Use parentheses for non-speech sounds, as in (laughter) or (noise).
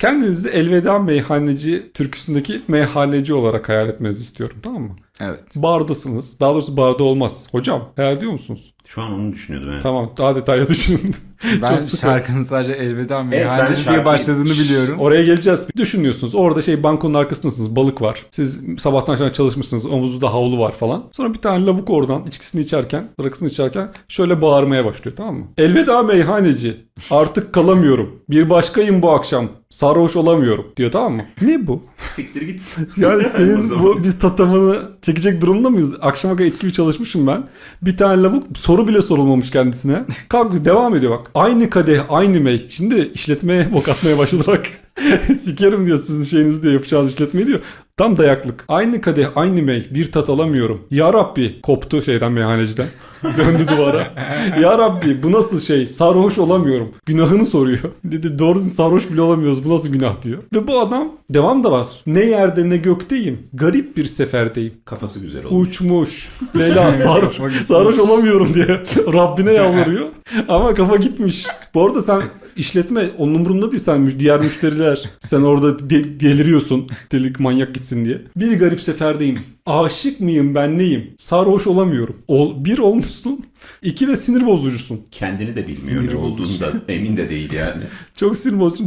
Kendinizi elveda meyhaneci türküsündeki meyhaneci olarak hayal etmenizi istiyorum tamam mı? Evet. Bardasınız. Daha doğrusu barda olmaz. Hocam hayal ediyor musunuz? Şu an onu düşünüyordum. Evet. Tamam daha detaylı düşünün. (laughs) Ben Çok sıkı. şarkının sadece elveda meyhaneci diye şarkıyı- başladığını biliyorum. Oraya geleceğiz. Düşünüyorsunuz. Orada şey bankonun arkasındasınız. Balık var. Siz sabahtan akşama çalışmışsınız. Omuzda havlu var falan. Sonra bir tane lavuk oradan içkisini içerken, rakısını içerken şöyle bağırmaya başlıyor tamam mı? Elveda meyhaneci. Artık kalamıyorum. Bir başkayım bu akşam. Sarhoş olamıyorum diyor tamam mı? Ne bu? Siktir git. Yani (laughs) senin bu biz tatamını çekecek durumda mıyız? Akşama kadar it gibi çalışmışım ben. Bir tane lavuk soru bile sorulmamış kendisine. Kalk devam ediyor bak. Aynı kadeh aynı mey. Şimdi işletmeye bok atmaya başladı bak. (laughs) Sikerim diyor sizin şeyiniz diyor yapacağınız işletmeyi diyor. Tam dayaklık. Aynı kadeh aynı mey. Bir tat alamıyorum. Ya Rabbi koptu şeyden meyhaneciden. (laughs) Döndü duvara. ya Rabbi bu nasıl şey? Sarhoş olamıyorum. Günahını soruyor. (laughs) Dedi doğrusu sarhoş bile olamıyoruz. Bu nasıl günah diyor. Ve bu adam devam da var. Ne yerde ne gökteyim. Garip bir seferdeyim. Kafası güzel oldu. Uçmuş. (laughs) Bela sarhoş. Sarhoş olamıyorum diye. Rabbine yalvarıyor. Ama kafa gitmiş. Bu arada sen işletme onun umurunda değil sen diğer müşteriler. Sen orada de- deliriyorsun. Delik manyak gitsin diye. Bir garip seferdeyim. Aşık mıyım ben neyim? Sarhoş olamıyorum. Ol, bir olmuşsun. İki de sinir bozucusun. Kendini de bilmiyor Sinir ne olduğunu da emin de değil yani. Çok sinir bozucu.